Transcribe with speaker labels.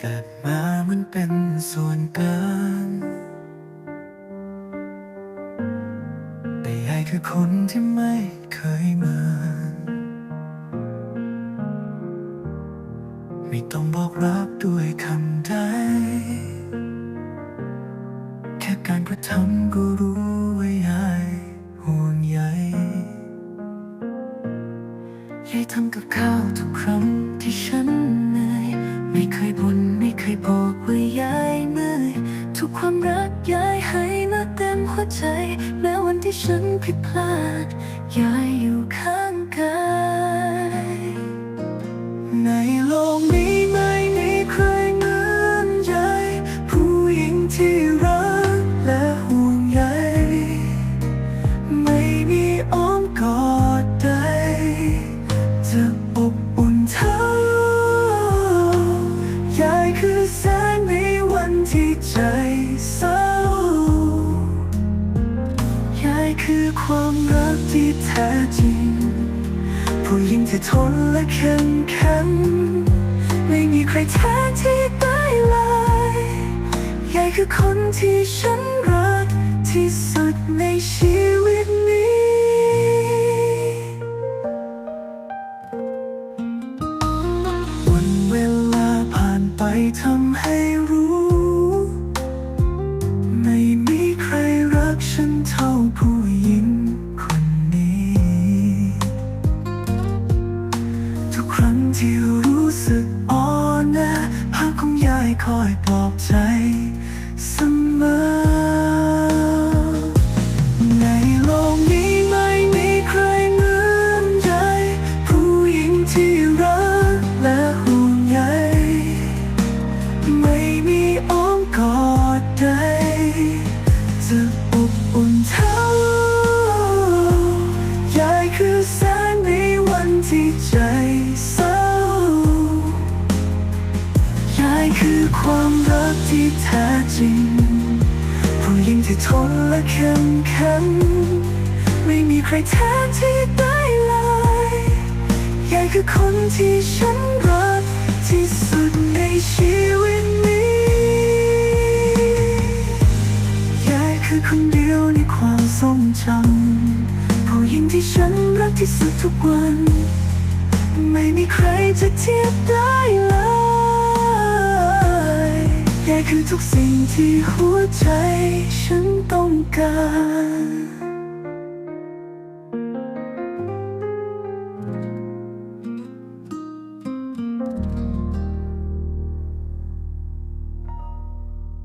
Speaker 1: เกิดมามันเป็นส่วนเกิน แต่ยายคือคนที่ไม่เคยเหมือนไม่ต้องบอกรักด้วยคำ ความรักยายให้มาเต็มหัวใจ แม้วันที่ฉันผิดพลาดยายอยู่ข้างกายใน คือความรักที่แท้จริง ผู้หญิงที่ทนและเข้มแข็งไม่มีใครแท้ที่ได้เลยยายคือคนที่ฉันรักที่สุดในชีวิตนี้ วันเวลาผ่านไปทำให้รู้ ไม่มีใครรักฉันเท่าผู้ คอยปลอบใจเสมอ ในโลกนี้ไม่มีใครเหมือนยายผู้หญิงที่รักและห่วงใยไม่มีอ้อมกอด คือความรักที่แท้จริง ผู้หญิงที่ทนและเข้มแข็งไม่มีใครแท้ที่ได้เลยยายคือคนที่ฉันรักที่สุดในชีวิตนี้ยายคือคนเดียวในความทรงจำผู้หญิงที่ฉันรักที่สุดทุกวัน ไม่มีใครจะเทียบได้เลยยาย คือทุกสิ่งที่หัวใจฉันต้องการ